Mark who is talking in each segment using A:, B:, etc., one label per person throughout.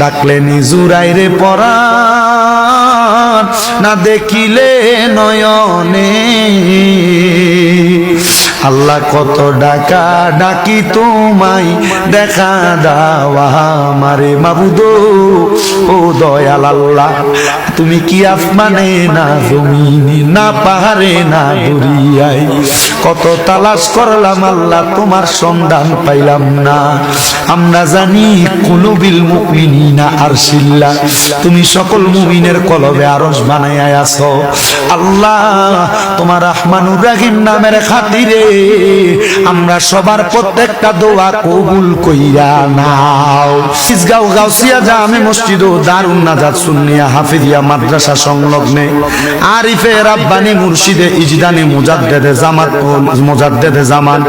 A: ডাকলে নিজুরাই রে পরা না দেখিলে নয়নে। আল্লাহ কত ডাকা ডাকি তোমায়, দেখা দাওয়া মারে মাবুদ, ও দয়াল আল্লাহ। তুমি কি আসমানে না জমিনে, না পাহাড়ে না দরিয়ায়? কত তালাশ করলাম আল্লাহ, তোমার সন্ধান পাইলাম না। আমরা জানি কুলুবিল মুমিনিনা আরশিল্লা। তুমি সকল মুমিনের কলবে আরশ বানাইয়া আছো। আল্লাহ, তোমার রহমানুর রাহিম নামের খাতিরে আমরা সবার প্রত্যেকটা দোয়া কবুল কইরা নাও। ইসগাঁও গাউসিয়া জামে মসজিদ ও দারুণ নাজাত সুন্নিয়া হাফিজিয়া মাদ্রাসা সংলগ্নে আরিফে রাব্বানি মুর্শিদে ইজদানি মুজাদ্দেদে জামাত মুজাদ্দেদে জামান।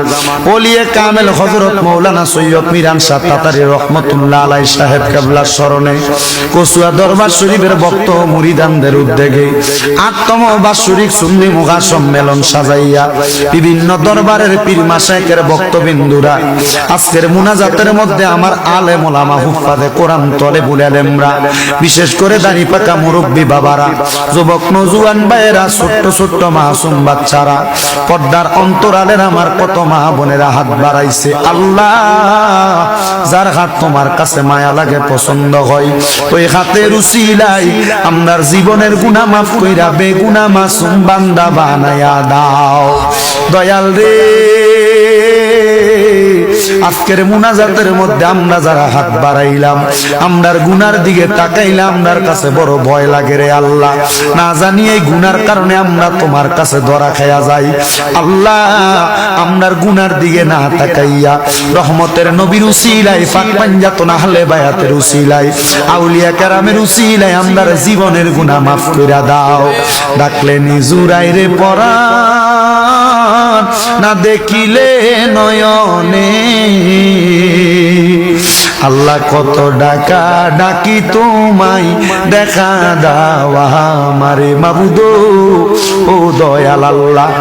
A: ওলিয়ে কামেল হযরত মাওলানা সৈয়দ মিরান শাহ তাতারি রহমতুল্লাহ আলাই সাহেব কেবলার স্মরণে কসুয়া দরবার শরীফের ভক্ত মুরিদানদের উদ্যোগে আটতম বাৎসরিক সুন্নি মুখা সম্মেলন সাজাইয়া বিভিন্ন দরবারের পীর মাসায়কের বক্তবিন্দুরা আজকের মুনাজাতের মধ্যে আমার আলে মোলামা হুফাদে কোরআন তলে বুলালেমরা বিশেষ করে দাঁড়ি পাকা মুরব্বী বাবারা, যুবক নজুয়ান ভাইয়েরা, ছোট্ট ছোট্ট মাসুম বাচ্চারা, পর্দার অন্তরালের আমার কত মা বোনেরা হাত বাড়াইছে। আল্লাহ, যার হাত তোমার কাছে মায়া লাগে, পছন্দ হয়, ওই হাতের উসিলাই আমরার জীবনের গুনাহ মাফ কইরা বেগুনা মাসুম বান্দা বানায়া দাও। দয়াল রে আজকের মুনাজাতের মধ্যে আমরা যারা হাত বাড়াইলাম আমরার গুনার দিকে তাকাইলাম আমরার কাছে বড় ভয় লাগে রে আল্লাহ। না জানি এই গুনার কারণে আমরা তোমার কাছে ধরা খায়া যাই। আল্লাহ আমরার গুনার দিকে না তাকাইয়া রহমতের নবীর উসিলাই ফাঁক পাঞ্জাত না হলে বায়াতের উসিলাই আউলিয়া কেরামের উসিলাই আমরার জীবনের গুনাহ মাফ কইরা দাও। ডাকলে নিজুরাই রে পরা না দেখিলে নয়নে। আল্লাহ কত ডাকা ডাকি তোমায়, দেখা দাওয়া মারে মাবুদ। ও দয়াল আল্লাহ,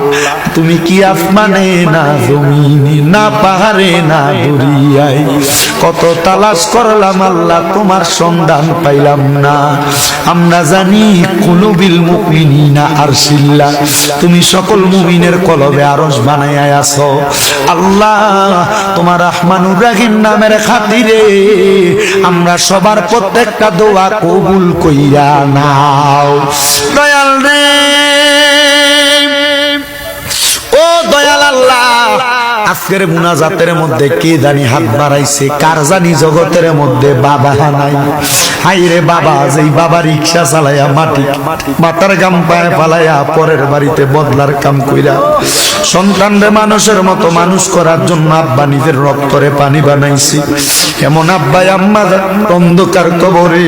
A: তুমি কি আসমানে না জমিনে, না পাহাড়ে না দরিয়ায়? কত তালাশ করলাম আল্লাহ, তোমার সন্ধান পাইলাম না। আমরা জানি কুলুবিল মুমিনিনা আরশিল্লা, তুমি সকল মুমিনের কলবে আরশ বানাইয়া আছো। আল্লাহ, তোমার রহমানুর রাহিম নামের খাতিরে আমরা সবার প্রত্যেকটা দোয়া কবুল কইয়া নাও। দয়াল রে। ও দয়াল আল্লাহ। আজকের মুনাজাতের মধ্যে কে জানি হাত বাড়াইছে? কার জানি জগতের মধ্যে বাবা নাই? হাই রে বাবা, যেই বাবা রিক্সা চালাইয়া মাটি, মাথার গাম পায়ে ফালাইয়া পরের বাড়িতে বদলার কাম কইরা। সন্তানরে মানুষের মতো মানুষ করার জন্য আব্বা নিজের রক্তরে পানি বানাইছি। এমন আব্বাই আম্মা অন্ধকার কবরে।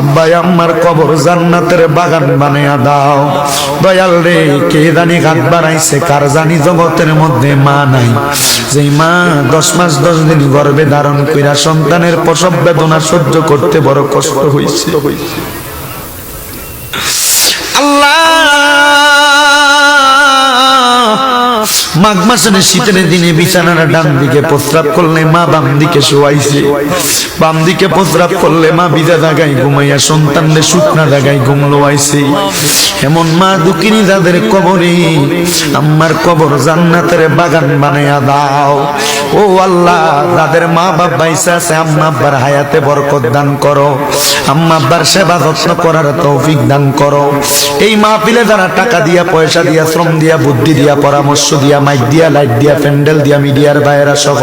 A: আব্বাই আম্মার কবর জান্নাতের বাগান বানাইয়া দাও। দয়াল রে, কে জানি হাত বাড়াইছে? কার জানি জগতের মধ্যে মা নাই? যে মা দশ মাস, দশ দিন গর্ভে ধারণ কইরা সন্তানের প্রসব বেদনা সহ্য করতে বড় কষ্ট হয়েছে মাঘ মাসের শীতের দিনে বিছানার ডান দিকে প্রস্রাব করলে মা বাম দিকে শোয়াইছে। বাম দিকে প্রস্রাব করলে মা বিদা দাগাই ঘুমাইয়া সন্তানদের শুকনা দাগাই ঘুমলো আইছে এমন মা দুঃখিনী যাদের কবরে, আম্মার কবর জান্নাতের বাগান বানাইয়া দাও। ও আল্লাহ, যাদের মা বাপ বাইসা আছে, আম্মা আব্বার হায়াতে বরকত দান করো। আম্মা আব্বার সেবা যত্ন করার তৌফিক দান করো। এই মাহফিলে যারা টাকা দিয়া, পয়সা দিয়া, শ্রম দিয়া, বুদ্ধি দিয়া, পরামর্শ দিয়া মাইক দিয়া, লাইট দিয়া, প্যান্ডেল দিয়া, মিডিয়ার বাইরা সহ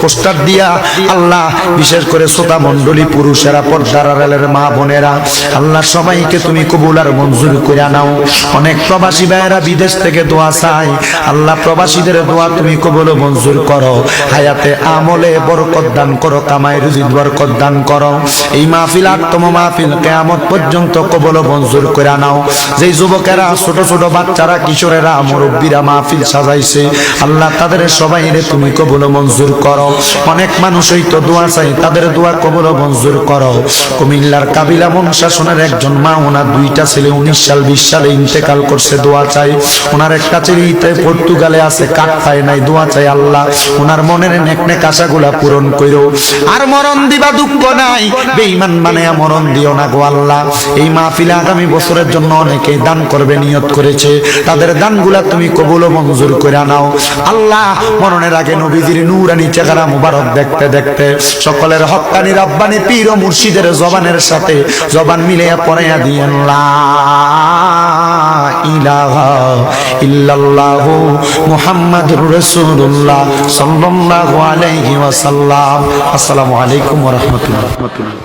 A: পোস্টার দিয়া। আল্লাহ, বিশেষ করে শ্রোতা মণ্ডলী, পুরুষেরা, পর্দার আড়ালের মা বোনেরা, আল্লাহ সবাইকে তুমি কবুল আর মঞ্জুর করে নাও। অনেক প্রবাসী ভাইয়েরা বিদেশ থেকে দোয়া চাই আল্লাহ, প্রবাসীদের দোয়া তুমি কবুল মঞ্জুর করো। হায়াতে আমলে বরকত দান করো, কামাই রুজিদ বরকত দান করো। এই মাহফিল আত্ম মাহফিল কেয়ামত পর্যন্ত কবল মঞ্জুর করে নাও। যেই যুবকেরা, ছোট ছোট বাচ্চারা, কিশোরেরা, মুরব্বীরা মাহফিল সাজাইছে আল্লাহ তাদের সবাই রে তুমি কবুল মঞ্জুর করো। অনেক মানুষই তো দোয়া চাই তাদের দোয়া কবুল মঞ্জুর করো। কুমিল্লার কাবিলা বংশাসনের একজন মা, ওনার দুইটা ছেলে উনিশ সাল, বিশ সালে ইন্তেকাল করছে, দোয়া চাই ওনার একটা ইতে পর্তুগালে আছে কাঠ পায় নাই, দোয়া চাই আল্লাহ। ওনার মনের নেক নেক আশাগুলা পূরণ কইরো। আর মরণ দিবা দুঃখ নাই, বেঈমান মানে মরণ দিও না গো আল্লাহ। এই মাহফিলে আগামী বছরের জন্য অনেকেই দান করবে, নিয়ত করেছে। তাদের দানগুলা তুমি কবুল মঞ্জুর করে নাও আল্লাহ মরণের আগে নবীজির নূরানি চেহারা মুবারক দেখতে দেখতে সকলের হক্কানি রব্বানি, পীর ও মুর্শিদের জবানের সাথে জবান মিলিয়ে পড়াইয়া দিয়েন, লা ইলাহা ইল্লাল্লাহু মুহাম্মাদুর রাসূলুল্লাহ আলাইহি ওয়াসাল্লাম। আসসালামু আলাইকুম ওয়া রাহমাতুল্লাহ।